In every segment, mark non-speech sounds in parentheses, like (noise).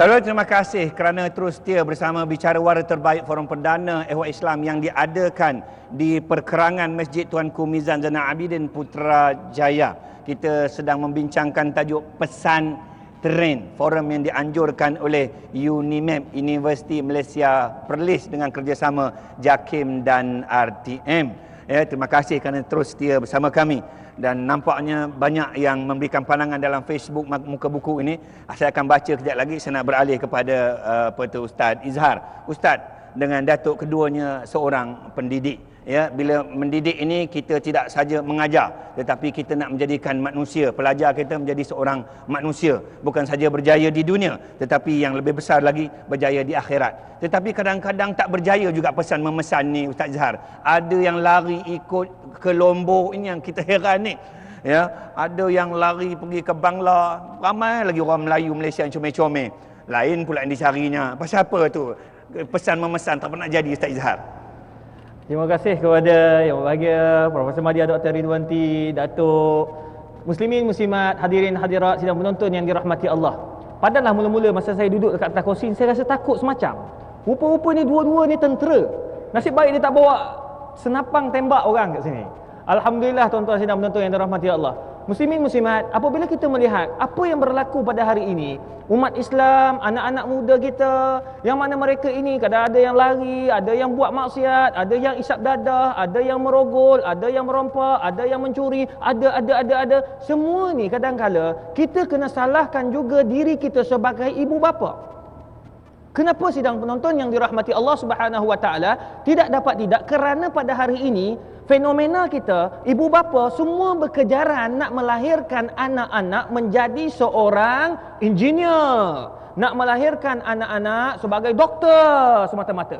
Saudara terima kasih kerana terus setia bersama bicara warga terbaik Forum Perdana Ehwal Islam yang diadakan di perkerangan Masjid Tuanku Mizan Zainal Abidin Putrajaya. Kita sedang membincangkan tajuk pesan tren forum yang dianjurkan oleh UNIMEP Universiti Malaysia Perlis dengan kerjasama JAKIM dan RTM. Ya, terima kasih kerana terus setia bersama kami dan nampaknya banyak yang memberikan pandangan dalam Facebook muka buku ini. Saya akan baca kejap lagi saya nak beralih kepada uh, apa tu Ustaz Izhar. Ustaz dengan datuk keduanya seorang pendidik ya bila mendidik ini kita tidak saja mengajar tetapi kita nak menjadikan manusia pelajar kita menjadi seorang manusia. Bukan saja berjaya di dunia tetapi yang lebih besar lagi berjaya di akhirat. Tetapi kadang-kadang tak berjaya juga pesan memesan ni Ustaz Zahar. Ada yang lari ikut ke Lombok ini yang kita heran ni. Ya ada yang lari pergi ke Bangla. Ramai lagi orang Melayu Malaysia yang comel-comel. Lain pula yang dicarinya. Pasal apa tu? Pesan memesan tak pernah jadi Ustaz Zahar Terima kasih kepada Yang Berbahagia, Profesor Madia Dr. Ridwanti, Datuk, Muslimin, Muslimat, hadirin, hadirat, sidang penonton yang dirahmati Allah. Padahal mula-mula masa saya duduk dekat atas kursi, saya rasa takut semacam. Rupa-rupa ni dua-dua ni tentera. Nasib baik dia tak bawa senapang tembak orang kat sini. Alhamdulillah tuan-tuan sidang penonton yang dirahmati Allah. Muslimin muslimat, apabila kita melihat apa yang berlaku pada hari ini, umat Islam, anak-anak muda kita, yang mana mereka ini kadang ada yang lari, ada yang buat maksiat, ada yang isap dadah, ada yang merogol, ada yang merompak, ada yang mencuri, ada ada ada ada. Semua ni kadang-kala kita kena salahkan juga diri kita sebagai ibu bapa. Kenapa sidang penonton yang dirahmati Allah Subhanahu Wa Taala tidak dapat tidak kerana pada hari ini fenomena kita, ibu bapa semua berkejaran nak melahirkan anak-anak menjadi seorang engineer. Nak melahirkan anak-anak sebagai doktor semata-mata.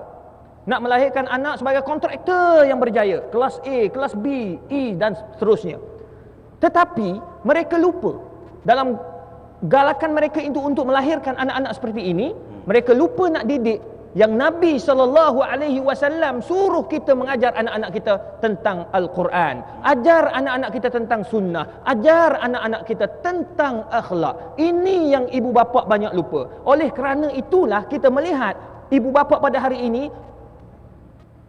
Nak melahirkan anak sebagai kontraktor yang berjaya. Kelas A, kelas B, E dan seterusnya. Tetapi mereka lupa dalam galakan mereka itu untuk melahirkan anak-anak seperti ini, mereka lupa nak didik yang Nabi sallallahu alaihi wasallam suruh kita mengajar anak-anak kita tentang Al-Quran. Ajar anak-anak kita tentang sunnah, ajar anak-anak kita tentang akhlak. Ini yang ibu bapa banyak lupa. Oleh kerana itulah kita melihat ibu bapa pada hari ini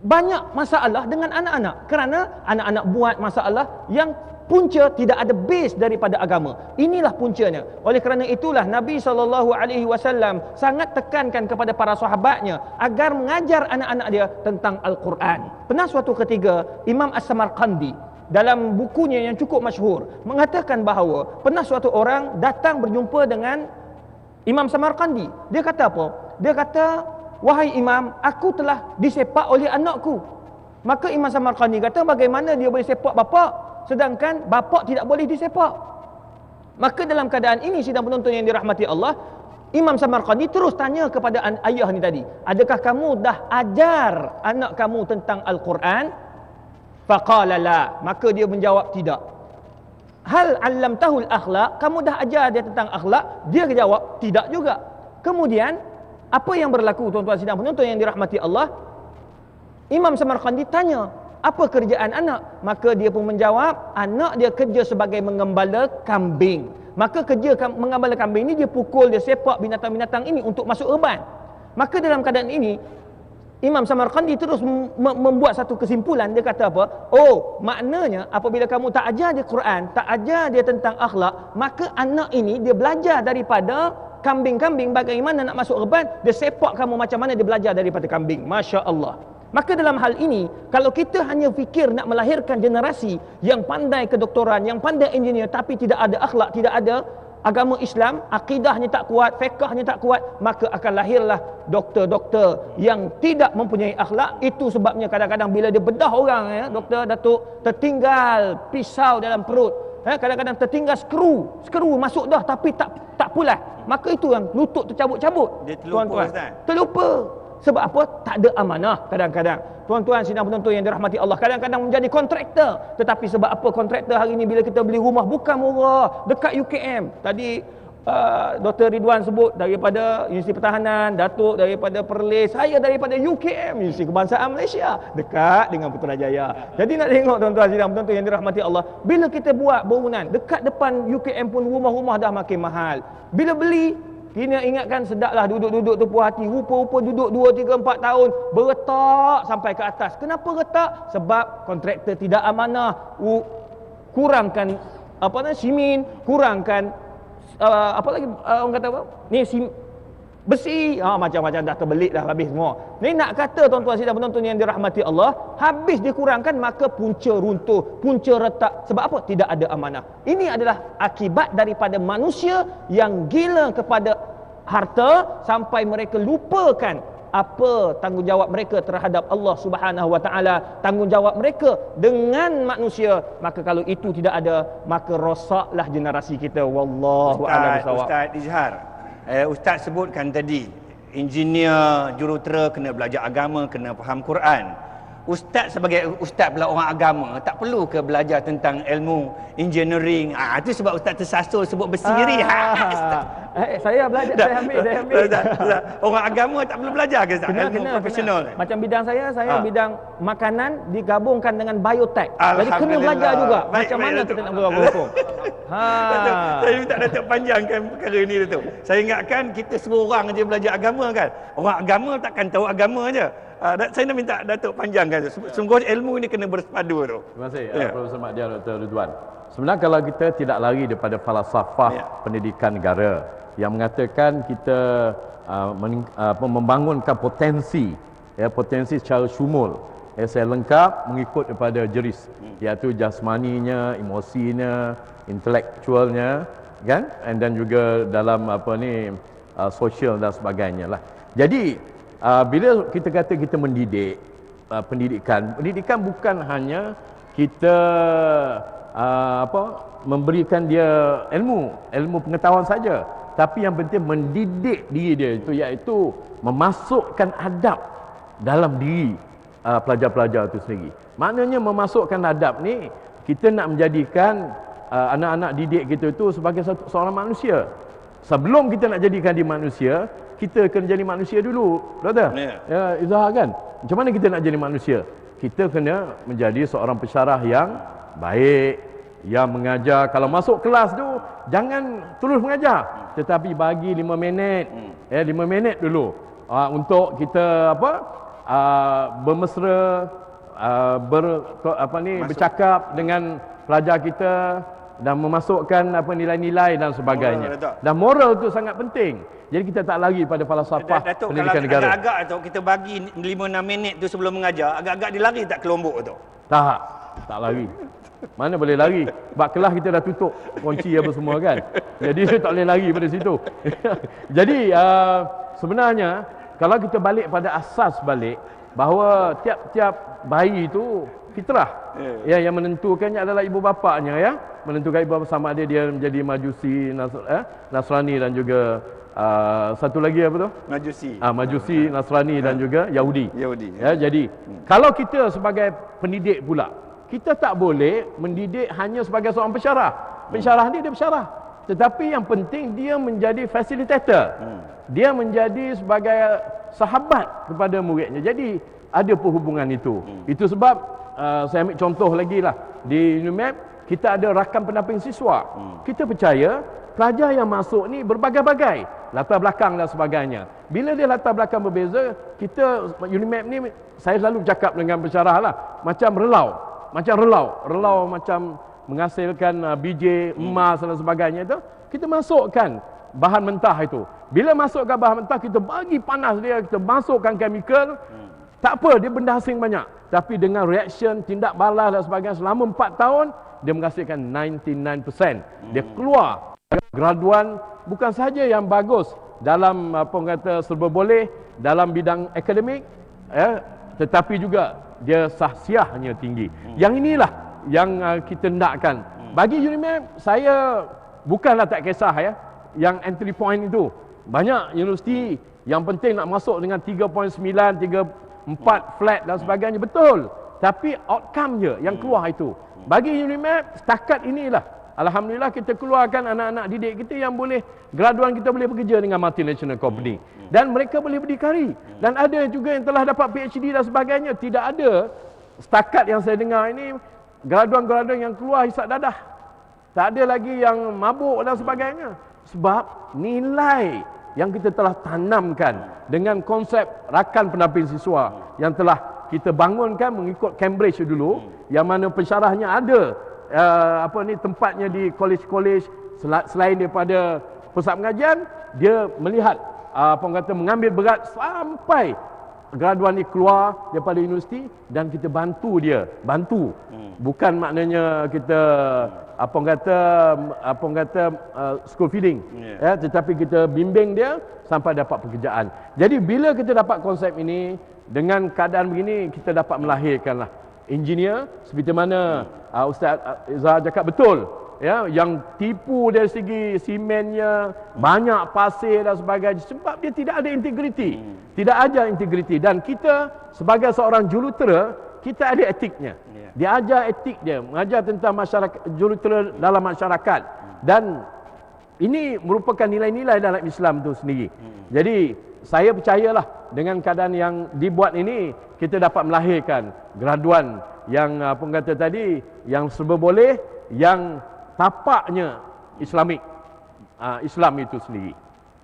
banyak masalah dengan anak-anak kerana anak-anak buat masalah yang punca tidak ada base daripada agama. Inilah puncanya. Oleh kerana itulah Nabi saw sangat tekankan kepada para sahabatnya agar mengajar anak-anak dia tentang Al-Quran. Pernah suatu ketika Imam As-Samarqandi dalam bukunya yang cukup masyhur mengatakan bahawa pernah suatu orang datang berjumpa dengan Imam Samarqandi. Dia kata apa? Dia kata, "Wahai Imam, aku telah disepak oleh anakku." Maka Imam Samarqandi kata, "Bagaimana dia boleh sepak bapa?" Sedangkan bapa tidak boleh disepak. Maka dalam keadaan ini sidang penonton yang dirahmati Allah, Imam Samarqandi terus tanya kepada ayah ni tadi, adakah kamu dah ajar anak kamu tentang Al-Quran? Faqala la, maka dia menjawab tidak. Hal alam tahul akhlak, kamu dah ajar dia tentang akhlak? Dia jawab tidak juga. Kemudian apa yang berlaku tuan-tuan sidang penonton yang dirahmati Allah? Imam Samarqandi tanya, apa kerjaan anak? Maka dia pun menjawab, anak dia kerja sebagai mengembala kambing. Maka kerja mengembala kambing ini dia pukul, dia sepak binatang-binatang ini untuk masuk urban. Maka dalam keadaan ini, Imam Samarqandi terus membuat satu kesimpulan. Dia kata apa? Oh, maknanya apabila kamu tak ajar dia Quran, tak ajar dia tentang akhlak, maka anak ini dia belajar daripada kambing-kambing bagaimana nak masuk urban, dia sepak kamu macam mana dia belajar daripada kambing. Masya Allah. Maka dalam hal ini, kalau kita hanya fikir nak melahirkan generasi yang pandai kedoktoran, yang pandai engineer tapi tidak ada akhlak, tidak ada agama Islam, akidahnya tak kuat, fiqahnya tak kuat, maka akan lahirlah doktor-doktor yang tidak mempunyai akhlak. Itu sebabnya kadang-kadang bila dia bedah orang ya, doktor Datuk tertinggal pisau dalam perut. Eh, kadang-kadang tertinggal skru, skru masuk dah tapi tak tak pulas. Maka itu yang lutut tercabut-cabut. Dia terlupa, Tuan-tuan. Terlupa. Sebab apa? Tak ada amanah kadang-kadang. Tuan-tuan sidang penonton yang dirahmati Allah. Kadang-kadang menjadi kontraktor. Tetapi sebab apa kontraktor hari ini bila kita beli rumah bukan murah. Dekat UKM. Tadi uh, Dr. Ridwan sebut daripada Universiti Pertahanan, Datuk daripada Perlis, saya daripada UKM, Universiti Kebangsaan Malaysia. Dekat dengan Putrajaya. Jadi nak tengok tuan-tuan sidang penonton yang dirahmati Allah. Bila kita buat bangunan, dekat depan UKM pun rumah-rumah dah makin mahal. Bila beli Kena ingatkan sedaplah duduk-duduk tu puas hati. Rupa-rupa duduk 2, 3, 4 tahun. Beretak sampai ke atas. Kenapa retak? Sebab kontraktor tidak amanah. U- kurangkan apa namanya simin, kurangkan uh, apa lagi uh, orang kata apa? Ni sim, besi. Ha, macam-macam dah terbelit dah habis semua. Ni nak kata tuan-tuan sidang penonton yang dirahmati Allah habis dikurangkan maka punca runtuh punca retak. Sebab apa? Tidak ada amanah. Ini adalah akibat daripada manusia yang gila kepada harta sampai mereka lupakan apa tanggungjawab mereka terhadap Allah Subhanahu wa taala. Tanggungjawab mereka dengan manusia. Maka kalau itu tidak ada maka rosaklah generasi kita. Wallahu a'lam Ustaz, bisawab Ustaz Izhar, eh, Ustaz sebutkan tadi, engineer, jurutera kena belajar agama, kena faham Quran. Ustaz sebagai ustaz pula orang agama, tak perlu ke belajar tentang ilmu engineering? Ah, itu sebab Ustaz tersasul sebut bersiri. Ah, eh, saya belajar, saya ambil, saya ambil. Ustaz, Ustaz, orang agama tak perlu belajar ke Ustaz? Kena, ilmu kena, profesional. kena. Macam bidang saya, saya Ah. bidang makanan digabungkan dengan biotek. Jadi kena belajar juga Baik, macam baik, mana Datuk. kita nak berapa hukum. (laughs) Ha. Datuk, Saya minta Datuk panjangkan perkara ni Datuk. Saya ingatkan kita semua orang je belajar agama kan. Orang agama takkan tahu agama je. Uh, saya nak minta Datuk panjangkan. Sungguh ilmu ni kena bersepadu tu. Terima kasih yeah. Profesor Mahdian Dr. Ridwan. Sebenarnya kalau kita tidak lari daripada falsafah Ya. pendidikan negara yang mengatakan kita uh, mening, uh, membangunkan potensi ya potensi secara syumul ya saya lengkap mengikut daripada jeris Hmm. iaitu jasmaninya, emosinya, intelektualnya kan and then juga dalam apa ni uh, sosial dan sebagainya lah. Jadi uh, bila kita kata kita mendidik uh, pendidikan, pendidikan bukan hanya kita uh, apa memberikan dia ilmu, ilmu pengetahuan saja, tapi yang penting mendidik diri dia itu iaitu memasukkan adab dalam diri uh, pelajar-pelajar itu sendiri. Maknanya memasukkan adab ni kita nak menjadikan uh, anak-anak didik kita itu sebagai satu seorang manusia. Sebelum kita nak jadikan dia manusia, kita kena jadi manusia dulu. Betul? Ya. Ya, Izhar kan? Macam mana kita nak jadi manusia? Kita kena menjadi seorang pesyarah yang baik, yang mengajar. Kalau masuk kelas tu, jangan terus mengajar. Tetapi bagi 5 minit. Ya, 5 minit dulu. Uh, untuk kita apa? Uh, bermesra, uh, ber, apa ni, Masuk. bercakap dengan pelajar kita dan memasukkan apa nilai-nilai dan sebagainya. Moral. Dan moral tu sangat penting. Jadi kita tak lari pada falsafah Datuk, kalau pendidikan negara. agak-agak tu kita bagi 5-6 minit tu sebelum mengajar, agak-agak dia lari tak kelompok tu? Tak, tak lari. Mana boleh lari? Sebab kelas kita dah tutup kunci apa semua kan. Jadi dia tak boleh lari pada situ. (laughs) Jadi uh, sebenarnya kalau kita balik pada asas balik bahawa tiap-tiap bayi itu fitrah. Ya yang menentukannya adalah ibu bapaknya ya. Menentukan ibu bapa sama ada dia menjadi majusi Nas, eh, Nasrani dan juga uh, satu lagi apa tu? Majusi. Ah, majusi, Nasrani dan juga Yahudi. Yahudi. Ya, jadi kalau kita sebagai pendidik pula, kita tak boleh mendidik hanya sebagai seorang pensyarah. Pensyarah ni dia pensyarah. Tetapi yang penting dia menjadi facilitator. Dia menjadi sebagai sahabat kepada muridnya. Jadi ada perhubungan itu. Itu sebab uh, saya ambil contoh lagi lah. Di UNIMAP kita ada rakam pendamping siswa. Kita percaya pelajar yang masuk ni berbagai-bagai latar belakang dan sebagainya. Bila dia latar belakang berbeza, kita Unimap ni saya selalu cakap dengan pensyarah lah, macam relau. Macam relau, relau macam menghasilkan uh, biji emas dan sebagainya itu, kita masukkan bahan mentah itu. Bila masukkan bahan mentah, kita bagi panas dia, kita masukkan chemical, tak apa, dia benda asing banyak. Tapi dengan reaction, tindak balas dan sebagainya selama 4 tahun, dia menghasilkan 99%. Dia keluar graduan bukan saja yang bagus dalam apa orang kata serba boleh dalam bidang akademik ya, tetapi juga dia sahsiahnya tinggi. Yang inilah yang uh, kita nakkan. Bagi UNIMAP, saya bukanlah tak kisah ya, yang entry point itu. Banyak universiti yang penting nak masuk dengan 3.9, 3.4 flat dan sebagainya. Betul. Tapi outcome je yang keluar itu. Bagi UNIMAP, setakat inilah. Alhamdulillah kita keluarkan anak-anak didik kita yang boleh, graduan kita boleh bekerja dengan multinational company. Dan mereka boleh berdikari. Dan ada juga yang telah dapat PhD dan sebagainya. Tidak ada, setakat yang saya dengar ini, graduan-graduan yang keluar hisap dadah. Tak ada lagi yang mabuk dan sebagainya. Sebab nilai yang kita telah tanamkan dengan konsep rakan pendamping siswa yang telah kita bangunkan mengikut Cambridge dulu yang mana pensyarahnya ada uh, apa ni tempatnya di sel- selain daripada pusat pengajian dia melihat uh, apa kata mengambil berat sampai graduan ni keluar daripada universiti dan kita bantu dia. Bantu. Hmm. bukan maknanya kita apa orang kata apa orang kata uh, school feeding. Yeah. ya tetapi kita bimbing dia sampai dapat pekerjaan. Jadi bila kita dapat konsep ini dengan keadaan begini kita dapat melahirkanlah engineer seperti mana uh, ustaz uh, cakap betul ya yang tipu dari segi simennya banyak pasir dan sebagainya sebab dia tidak ada integriti. Tidak ada integriti. Dan kita sebagai seorang jurutera kita ada etiknya. Ya. dia ajar etik dia mengajar tentang masyarakat jurutera dalam masyarakat. Dan ini merupakan nilai-nilai dalam Islam itu sendiri. Jadi saya percayalah dengan keadaan yang dibuat ini kita dapat melahirkan graduan yang apa kata tadi yang serba boleh yang tapaknya Islamik uh, Islam itu sendiri.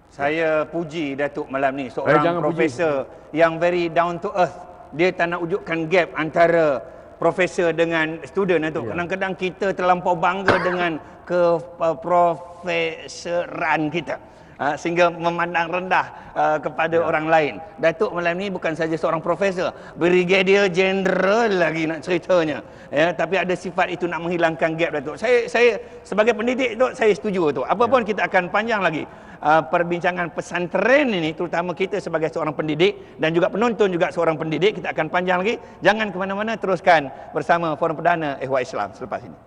Saya puji Datuk malam ni Eh, seorang jangan profesor yang very down to earth. Dia tak nak wujudkan gap antara profesor dengan student Datuk. Ya. Kadang-kadang kita terlampau bangga dengan ke uh, profesoran kita. Uh, sehingga memandang rendah uh, kepada Ya. orang lain. Datuk malam ni bukan saja seorang profesor, brigadier general lagi nak ceritanya. Ya, tapi ada sifat itu nak menghilangkan gap Datuk. Saya saya sebagai pendidik Datuk saya setuju tu. Apa pun kita akan panjang lagi uh, perbincangan pesantren ini terutama kita sebagai seorang pendidik dan juga penonton juga seorang pendidik kita akan panjang lagi. Jangan ke mana-mana teruskan bersama Forum Perdana Ehwal Islam selepas ini.